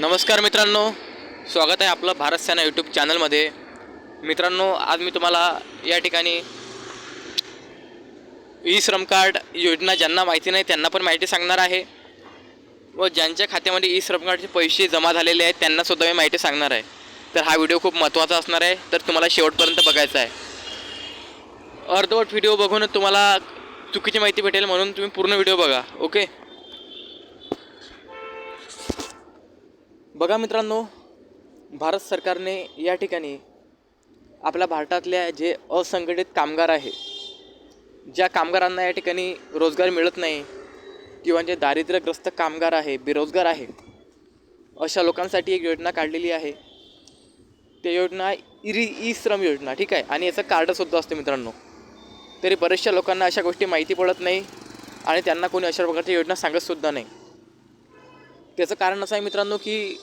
नमस्कार मित्रांनो स्वागत आहे आपलं भारत सेना यूट्यूब चॅनलमध्ये. मित्रांनो आज मी तुम्हाला या ठिकाणी ई श्रम कार्ड योजना ज्यांना माहिती नाही त्यांना पण माहिती सांगणार आहे. व ज्यांच्या खात्यामध्ये ई श्रम कार्डचे पैसे जमा झालेले आहेत त्यांनासुद्धा मी माहिती सांगणार आहे. तर हा व्हिडिओ खूप महत्त्वाचा असणार आहे तर तुम्हाला शेवटपर्यंत बघायचा आहे. अर्धवट व्हिडिओ बघून तुम्हाला चुकीची माहिती भेटेल म्हणून तुम्ही पूर्ण व्हिडिओ बघा ओके? बघा मित्रांनो भारत सरकारने या ठिकाणी आपल्या भारतातल्या जे असंघटित कामगार आहे ज्या कामगारांना या ठिकाणी रोजगार मिळत नाही किंवा जे दारिद्र्यग्रस्त कामगार आहे बेरोजगार आहे अशा लोकांसाठी एक योजना काढलेली आहे. ते योजना इरी ई श्रम योजना ठीक आहे? आणि याचं कार्डसुद्धा असतं मित्रांनो. तरी बऱ्याचशा लोकांना अशा गोष्टी माहिती पडत नाही आणि त्यांना कोणी अशा प्रकारची योजना सांगतसुद्धा नाही. त्याचं कारण असं आहे मित्रांनो की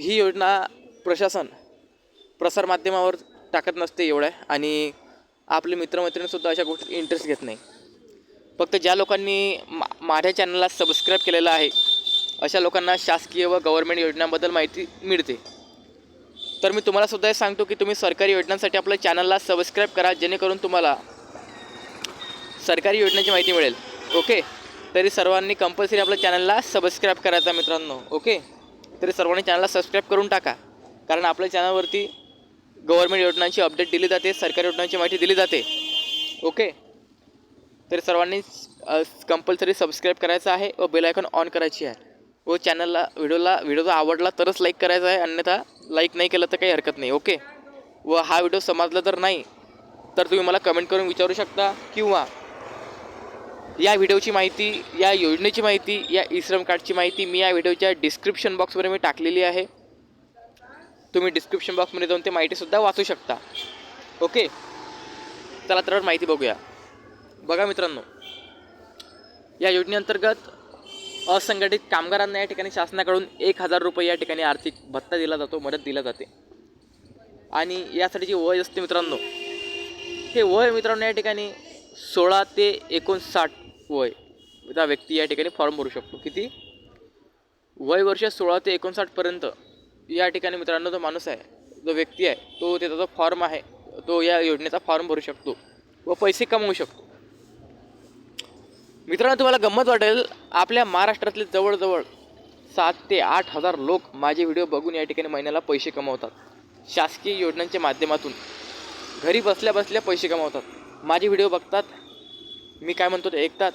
ही योजना प्रशासन प्रसारमाध्यमावर टाकत नसते एवढ्या आणि आपले मित्रमैत्रिणीसुद्धा अशा गोष्टी इंटरेस्ट घेत नाही. फक्त ज्या लोकांनी मा माझ्या चॅनलला सबस्क्राईब केलेलं आहे अशा लोकांना शासकीय व गव्हर्मेंट योजनांबद्दल माहिती मिळते. तर मी तुम्हाला सुद्धा हे सांगतो की तुम्ही सरकारी योजनांसाठी आपल्या चॅनलला सबस्क्राईब करा जेणेकरून तुम्हाला सरकारी योजनेची माहिती मिळेल. ओके तरी सर्वांनी कंपल्सरी आपल्या चॅनलला सबस्क्राईब करायचा मित्रांनो. ओके तरी सर्वांनी चॅनलला सबस्क्राईब करून टाका. कारण आपल्या चॅनलवरती गव्हर्मेंट योजनांची अपडेट दिली जाते सरकारी योजनांची माहिती दिली जाते. ओके तर सर्वांनी कंपल्सरी सबस्क्राईब करायचं आहे व बेल आयकॉन ऑन करायची आहे. व चॅनलला व्हिडिओला व्हिडिओ आवडला तरच लाईक करायचा आहे. अन्यथा लाईक नाही केलं तर काही हरकत नाही. ओके व हा व्हिडिओ समजला तर नाही तर तुम्ही मला कमेंट करून विचारू शकता किंवा या व्हिडिओची माहिती या योजनेची माहिती या ई श्रम कार्डची माहिती मी या व्हिडिओच्या डिस्क्रिप्शन बॉक्समध्ये मी टाकलेली आहे. तुम्ही डिस्क्रिप्शन बॉक्समध्ये जाऊन ते माहितीसुद्धा वाचू शकता. ओके चला तर माहिती बघूया. बघा मित्रांनो या योजनेअंतर्गत असंघटित कामगारांना या ठिकाणी शासनाकडून एक हजार रुपये या ठिकाणी आर्थिक भत्ता दिला जातो मदत दिला जाते. आणि यासाठी जी वय असते मित्रांनो हे वय मित्रांनो या ठिकाणी सोळा ते एकोणसाठ वय त्या व्यक्ती या ठिकाणी फॉर्म भरू शकतो. किती? वय वर्ष सोळा ते एकोणसाठपर्यंत या ठिकाणी मित्रांनो जो माणूस आहे जो व्यक्ती आहे तो त्याचा जो फॉर्म आहे तो या योजनेचा फॉर्म भरू शकतो व पैसे कमवू शकतो. मित्रांनो तुम्हाला गंमत वाटेल आपल्या महाराष्ट्रातले जवळजवळ सात ते आठ हजार लोक माझे व्हिडिओ बघून या ठिकाणी महिन्याला पैसे कमवतात. शासकीय योजनांच्या माध्यमातून. घरी बसल्या बसल्या पैसे कमवतात. माझे व्हिडिओ बघतात मी काय म्हणतो ते ऐकतात.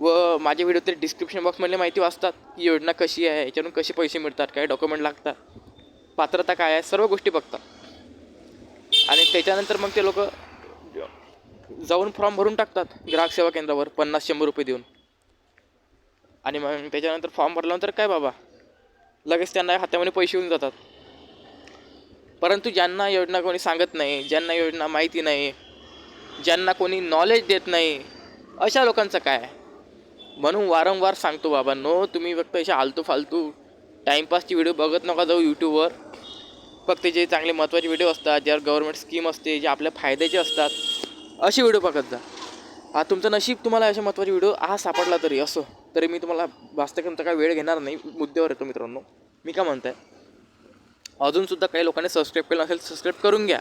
व माझे व्हिडिओ ते डिस्क्रिप्शन बॉक्समधले माहिती वाचतात. की योजना कशी आहे? याच्यातून कसे पैसे मिळतात? काय डॉक्युमेंट लागतात? पात्रता काय आहे? सर्व गोष्टी बघतात. आणि त्याच्यानंतर मग ते लोक जाऊन फॉर्म भरून टाकतात ग्राहक सेवा केंद्रावर पन्नास शंभर रुपये देऊन. आणि मग त्याच्यानंतर फॉर्म भरल्यानंतर काय बाबा? लगेच त्यांना हातामध्ये पैसे येऊन जातात. परंतु ज्यांना योजना कोणी सांगत नाही ज्यांना योजना माहिती नाही ज्यांना कोणी नॉलेज देत नाही अशा लोकांचं काय म्हणून वारंवार सांगतो बाबा नो तुम्ही फक्त अशा आलतू फालतू टाईमपासची व्हिडिओ बघत नका जाऊ यूट्यूबवर फक्त जे चांगले महत्त्वाचे व्हिडिओ असतात ज्यावर गव्हर्मेंट स्कीम असते जे आपल्या फायद्याचे असतात असे व्हिडिओ बघत जा. हा तुमचं नशीब तुम्हाला अशा महत्त्वाचे व्हिडिओ हा सापडला तरी असो. तरी मी तुम्हाला वास्तविक काय वेळ घेणार नाही मुद्द्यावर येतो मित्रांनो. मी काय म्हणताय? अजूनसुद्धा काही लोकांनी सबस्क्राईब केलं असेल सबस्क्राईब करून घ्या.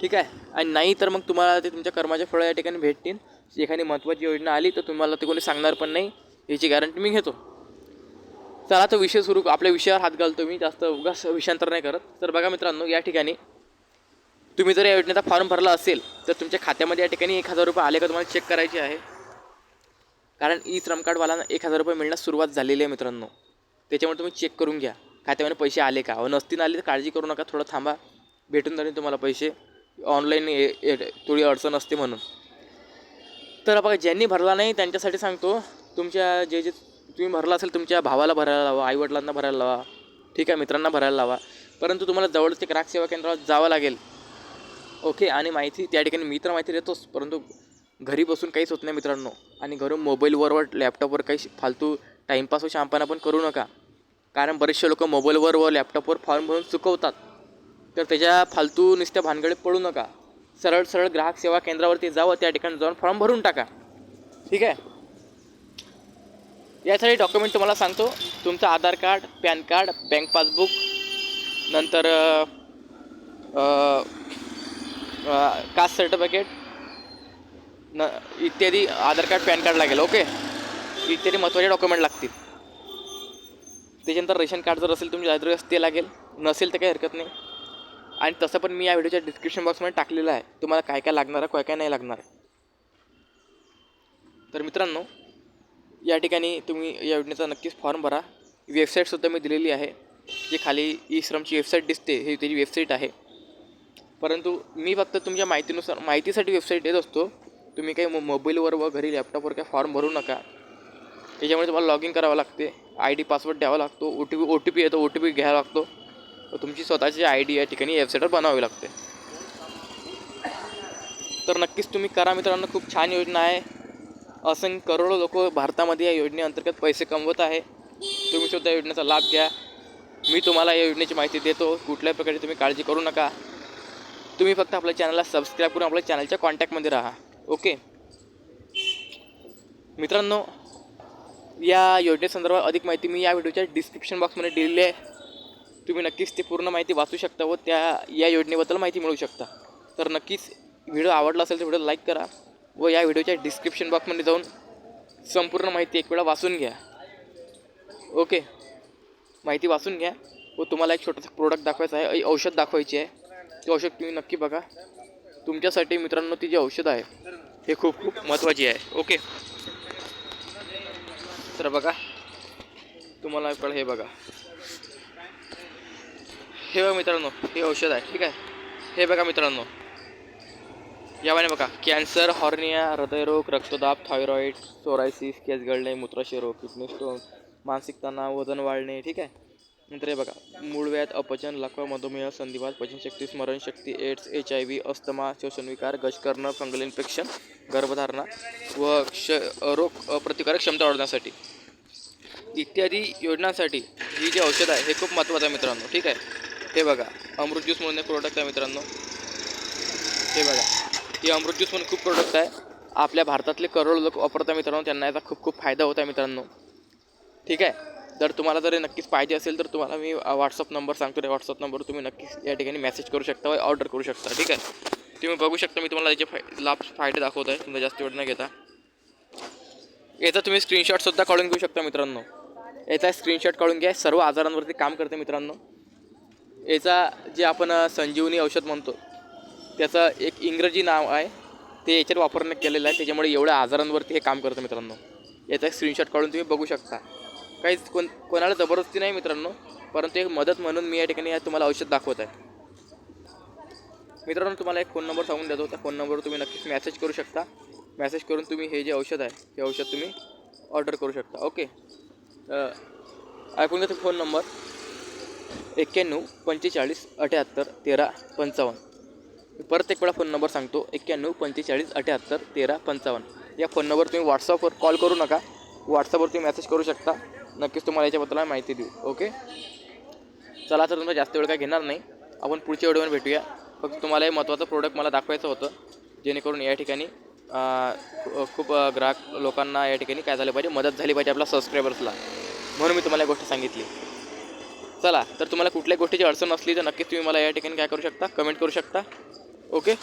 ठीक आहे? आणि नाही तर मग तुम्हाला ते तुमच्या कर्माचे फळं या ठिकाणी भेटतील. एखादी महत्त्वाची योजना आली तर तुम्हाला ते कोणी सांगणार पण नाही. याची गॅरंटी मी घेतो. चला तो विषय सुरू आपल्या विषयावर हात घालतो मी. जास्त उगाच विषयांतर नाही करत. तर बघा मित्रांनो या ठिकाणी तुम्ही जर या योजनेचा फॉर्म भरला असेल तर तुमच्या खात्यामध्ये या ठिकाणी एक हजार रुपये आले का तुम्हाला चेक करायचे आहे. कारण ई श्रम कार्डवाल्यांना एक हजार रुपये मिळण्यास सुरुवात झालेली आहे मित्रांनो. त्याच्यामुळे तुम्ही चेक करून घ्या. खात्यामध्ये पैसे आले का? व नसतील आले तर काळजी करू नका. थोडं थांबा. भेटून जाईल तुम्हाला पैसे. ऑनलाईन थोडी अडचण असते म्हणून. तर बघा ज्यांनी भरला नाही त्यांच्यासाठी सांगतो तुमच्या जे जे तुम्ही भरला असेल तुमच्या भावाला भरायला लावा आईवडिलांना भरायला लावा ठीक आहे मित्रांना भरायला लावा परंतु तुम्हाला जवळच ग्राहक सेवा केंद्रावर जावं लागेल. ओके आणि माहिती त्या ठिकाणी मी तर माहिती देतोच परंतु घरी बसून काहीच होत नाही मित्रांनो. आणि घरून मोबाईलवर व लॅपटॉपवर काही फालतू टाईमपास व शांपाना पण करू नका. कारण बरेचसे लोक मोबाईलवर व लॅपटॉपवर फॉर्म भरून चुकवतात. तर त्याच्या फालतू नुसत्या भानगडीत पडू नका. सरळ सरळ ग्राहक सेवा केंद्रावरती जावं त्या ठिकाणी जाऊन फॉर्म भरून टाका. ठीक आहे? यासाठी डॉक्युमेंट तुम्हाला सांगतो. तुमचं Aadhaar card PAN card bank passbook नंतर कास्ट सर्टिफिकेट न इत्यादी आधार कार्ड पॅन कार्ड लागेल ओके? इत्यादी महत्त्वाचे डॉक्युमेंट लागतील. त्याच्यानंतर रेशन कार्ड जर असेल तुमच्या ॲड्रेस ते लागेल. नसेल तर काही हरकत नाही. आणि तसं पण मी या व्हिडिओच्या डिस्क्रिप्शन बॉक्समध्ये टाकलेलं आहे. तुम्हाला काय काय लागणार आहे काय काय नाही लागणार आहे. तर मित्रांनो या ठिकाणी तुम्ही या योजनेचा नक्कीच फॉर्म भरा. वेबसाईटसुद्धा मी दिलेली आहे जी खाली ई श्रमची वेबसाईट दिसते ही त्याची वेबसाईट आहे. परंतु मी फक्त तुमच्या माहितीनुसार माहितीसाठी वेबसाईट येत असतो. तुम्ही काही मो मोबाईलवर व घरी लॅपटॉपवर काही फॉर्म भरू नका. त्याच्यामुळे तुम्हाला लॉग इन करावं लागते. आय डी पासवर्ड द्यावा लागतो. O T P O T P येतो ओ टी पी घ्यावा लागतो. तुमची स्वतःची आय डी या ठिकाणी वेबसाईटवर बनवावी लागते. तर नक्कीच तुम्ही करा मित्रांनो खूप छान योजना आहे. असंख्य करोडो लोक भारतामध्ये या योजनेअंतर्गत पैसे कमवत आहे. तुम्ही सुद्धा या योजनेचा लाभ घ्या. मी तुम्हाला या योजनेची माहिती देतो. कुठल्याही प्रकारे तुम्ही काळजी करू नका. तुम्ही फक्त आपल्या चॅनलला सबस्क्राईब करून आपल्या चॅनलच्या कॉन्टॅक्टमध्ये राहा. ओके? मित्रांनो या योजनेसंदर्भात अधिक माहिती मी या व्हिडिओच्या डिस्क्रिप्शन बॉक्समध्ये दिलेली आहे. तुम्ही नक्कीच ती पूर्ण माहिती वाचू शकता व त्या या योजनेबद्दल माहिती मिळू शकता. तर नक्कीच व्हिडिओ आवडला असेल तर व्हिडिओ लाईक करा व या व्हिडिओच्या डिस्क्रिप्शन बॉक्समध्ये जाऊन संपूर्ण माहिती एक वेळा वाचून घ्या. ओके? माहिती वाचून घ्या व तुम्हाला एक छोटंसं प्रोडक्ट दाखवायचं आहे औषध दाखवायची आहे. ते औषध तुम्ही नक्की बघा. तुमच्यासाठी मित्रांनो ती जी औषध आहे हे खूप खूप महत्त्वाची आहे. ओके? तर बघा तुम्हाला कळ हे बघा. हे बघा मित्रांनो हे औषध आहे ठीक आहे? हे बघा मित्रांनो. यावाने बघा कॅन्सर हॉर्निया हृदयरोग रक्तदाब थायरॉईड सोरायसिस केस गळणे मूत्राशय रोग किडनी स्टोन मानसिक तणाव वजन वाढणे ठीक आहे? नंतर हे बघा मूळव्याध अपचन लकवा मधुमेह संधिवात पचनशक्ती स्मरणशक्ती AIDS H I V asthma श्वसनविकार गजकर्ण फंगल इन्फेक्शन गर्भधारणा व क्ष रोग प्रतिकारक क्षमता वाढवण्यासाठी. इत्यादी योजनांसाठी ही जी औषध आहे हे खूप महत्त्वाचं आहे मित्रांनो ठीक आहे? हे बघा अमृत ज्यूस म्हणून एक प्रोडक्ट आहे मित्रांनो. हे बघा हे अमृत ज्यूस म्हणून खूप प्रोडक्ट आहे. आपल्या भारतातले करोड लोक वापरतात मित्रांनो त्यांना याचा खूप खूप फायदा होत आहे मित्रांनो. ठीक आहे? जर तुम्हाला जर नक्कीच पाहिजे असेल तर तुम्हाला मी व्हॉट्सअप नंबर सांगतो त्या व्हॉट्सअप नंबर तुम्ही नक्कीच या ठिकाणी मेसेज करू शकता व ऑर्डर करू शकता. ठीक आहे? तुम्ही बघू शकता मी तुम्हाला त्याचे फाय लाभ फायदे दाखवत आहे. तुम्हाला जास्त वेळ न घेता. याचा तुम्ही स्क्रीनशॉटसुद्धा काढून घेऊ शकता मित्रांनो. याचा स्क्रीनशॉट काढून घ्या. सर्व आजारांवरती काम करते मित्रांनो. याचा जे आपण संजीवनी औषध म्हणतो त्याचं एक इंग्रजी नाव आहे. ते याच्यात वापरण्यात केलेलं आहे. त्याच्यामुळे एवढ्या आजारांवरती हे काम करतं मित्रांनो. याचा एक स्क्रीनशॉट काढून तुम्ही बघू शकता. काहीच कोण कोणाला जबरदस्ती नाही मित्रांनो परंतु एक मदत म्हणून मी या ठिकाणी तुम्हाला औषध दाखवत आहे. मित्रांनो तुम्हाला एक फोन नंबर सांगून देतो. त्या फोन नंबरवर तुम्ही नक्कीच मॅसेज करू शकता. मेसेज करून तुम्ही हे जे औषध आहे हे औषध तुम्ही ऑर्डर करू शकता. ओके ऐकून घ्या फोन नंबर एक्क्याण्णव पंचेचाळीस अठ्याहत्तर तेरा पंचावन्न. मी परत एक वेळा फोन नंबर सांगतो. एक्क्याण्णव पंचेचाळीस अठ्याहत्तर तेरा पंचावन्न. या फोन नंबर तुम्ही व्हॉट्सअपवर कॉल करू नका. व्हॉट्सअपवर तुम्ही मेसेज करू शकता. नक्कीच तुम्हाला याच्याबद्दल आम्ही माहिती देऊ. ओके चला तर तुमचा जास्त वेळ काय घेणार नाही. आपण पुढच्या व्हिडिओमध्ये भेटूया. फक्त तुम्हाला हे महत्त्वाचं प्रोडक्ट मला दाखवायचं होतं जेणेकरून या ठिकाणी खूप ग्राहक लोकांना या ठिकाणी काय झालं पाहिजे मदत झाली पाहिजे आपल्या सबस्क्रायबर्सला म्हणून मी तुम्हाला गोष्ट सांगितली. चला तर तुम्हाला कुठल्याही गोष्टीची अडचण असली तर नक्कीच तुम्ही मला या ठिकाणी काय करू शकता? कमेंट करू शकता. ओके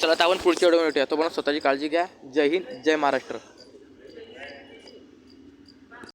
चला तर आपण पुढच्या व्हिडिओ भेटूया तोपर्यंत स्वतःची काळजी घ्या. जय हिंद जय महाराष्ट्र.